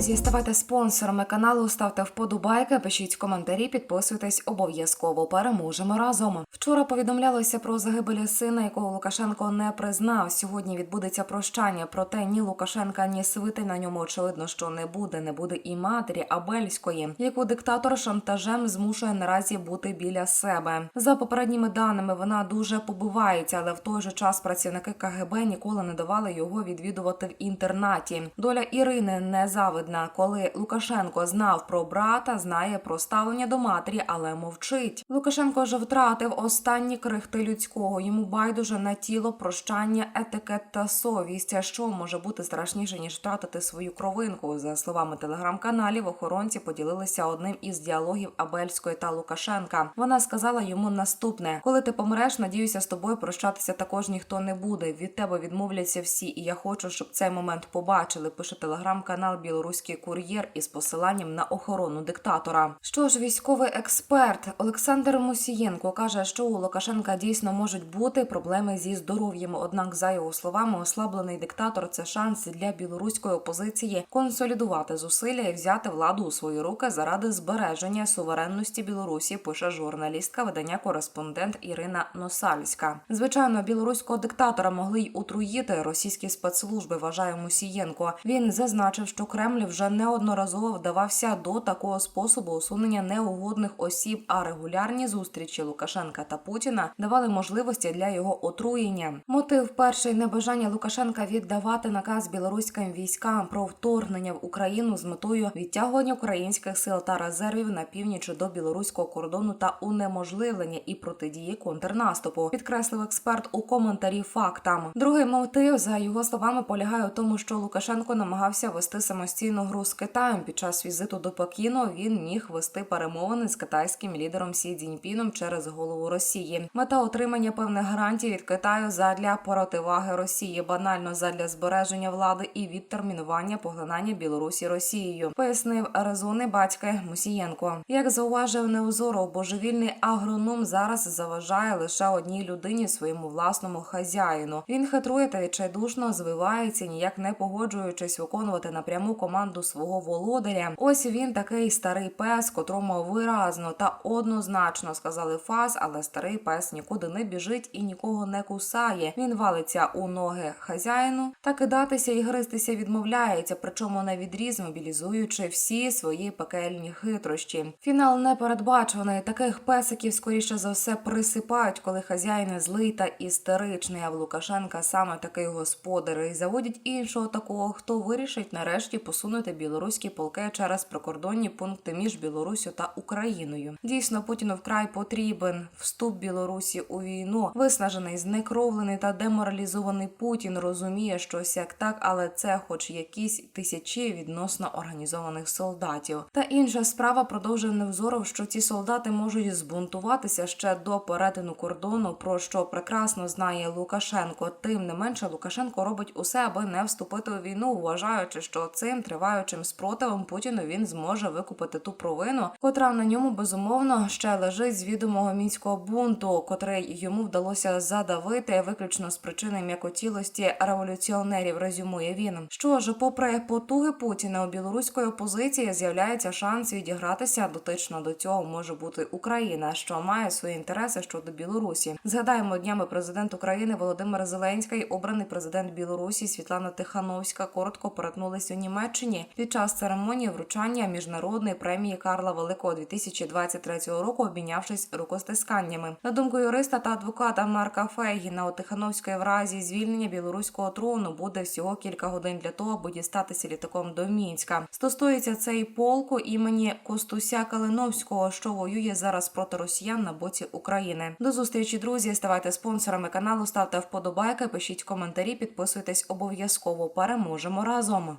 Друзі, ставайте спонсорами каналу, ставте вподобайки, пишіть коментарі, підписуйтесь обов'язково. Переможемо разом. Вчора повідомлялося про загибель сина, якого Лукашенко не признав. Сьогодні відбудеться прощання. Проте ні Лукашенка, ні свити на ньому очевидно, що не буде. Не буде і матері Абельської, яку диктатор шантажем змушує наразі бути біля себе. За попередніми даними, вона дуже побивається, але в той же час працівники КГБ ніколи не давали його відвідувати в інтернаті. Доля Ірини не завидна. Коли Лукашенко знав про брата, знає про ставлення до матері, але мовчить. Лукашенко вже втратив останні крихти людського. Йому байдуже на тіло прощання, етикет та совість. А що може бути страшніше ніж втратити свою кровинку? За словами телеграм-каналів, охоронці поділилися одним із діалогів Абельської та Лукашенка. Вона сказала йому наступне: коли ти помреш, надіюся, з тобою прощатися також ніхто не буде. Від тебе відмовляться всі, і я хочу, щоб цей момент побачили. Пише телеграм-канал Білоруський кур'єр із посиланням на охорону диктатора. Що ж, військовий експерт Олександр Мусієнко каже, що у Лукашенка дійсно можуть бути проблеми зі здоров'ям. Однак, за його словами, ослаблений диктатор це шанс для білоруської опозиції консолідувати зусилля і взяти владу у свої руки заради збереження суверенності Білорусі. Пише журналістка видання Кореспондент Ірина Носальська. Звичайно, білоруського диктатора могли й отруїти російські спецслужби. Вважає Мусієнко. Він зазначив, що Кремль вже неодноразово вдавався до такого способу усунення неугодних осіб, а регулярні зустрічі Лукашенка та Путіна давали можливості для його отруєння. Мотив перший небажання Лукашенка віддавати наказ білоруським військам про вторгнення в Україну з метою відтягування українських сил та резервів на північ до білоруського кордону та унеможливлення і протидії контрнаступу, підкреслив експерт у коментарі фактам. Другий мотив, за його словами, полягає у тому, що Лукашенко намагався вести самостійну гру з Китаєм. Під час візиту до Пекіну він міг вести перемовини з китайським лідером Сі Цзіньпіном через голову Росії. Мета отримання певних гарантій від Китаю задля противаги Росії, банально задля збереження влади і відтермінування поглинання Білорусі Росією, пояснив резони батька Мусієнко. Як зауважив Неузоров, божевільний агроном зараз заважає лише одній людині своєму власному хазяїну. Він хитрує та відчайдушно звивається, ніяк не погоджуючись виконувати напряму команду свого володаря. Ось він такий старий пес, котрому виразно та однозначно сказали фаз, але старий пес нікуди не біжить і нікого не кусає. Він валиться у ноги хазяїну та кидатися і гристися відмовляється, причому на відріз мобілізуючи всі свої пекельні хитрощі. Фінал не передбачений. Таких песиків скоріше за все присипають, коли хазяїн злий та істеричний. А в Лукашенка саме такий господар і заводять іншого такого, хто вирішить нарешті посунути білоруські полки через прикордонні пункти між Білорусю та Україною. Дійсно, Путіну вкрай потрібен вступ Білорусі у війну. Виснажений, знекровлений та деморалізований Путін розуміє, що ось як так, але це, хоч якісь тисячі відносно організованих солдатів. Та інша справа продовжує Невзоров, що ці солдати можуть збунтуватися ще до перетину кордону, про що прекрасно знає Лукашенко. Тим не менше, Лукашенко робить усе, аби не вступити у війну, вважаючи, що цим триваючим спротивом Путіну він зможе викупити ту провину, котра на ньому безумовно ще лежить з відомого мінського бунту, котрий йому вдалося задавити виключно з причини м'якотілості революціонерів. Резюмує він. Що ж, попри потуги Путіна у білоруської опозиції з'являється шанс відігратися дотично до цього може бути Україна, що має свої інтереси щодо Білорусі. Згадаємо днями президент України Володимир Зеленський, обраний президент Білорусі Світлана Тихановська коротко перетнулись у Німеччині під час церемонії вручання міжнародної премії Карла Великого 2023 року, обмінявшись рукостисканнями. На думку юриста та адвоката Марка Фейгіна, у Тихановської в разі звільнення білоруського трону буде всього кілька годин для того, аби дістатися літаком до Мінська. Стосується цей полку імені Костуся Калиновського, що воює зараз проти росіян на боці України. До зустрічі, друзі. Ставайте спонсорами каналу, ставте вподобайки, пишіть коментарі, підписуйтесь обов'язково. Переможемо разом.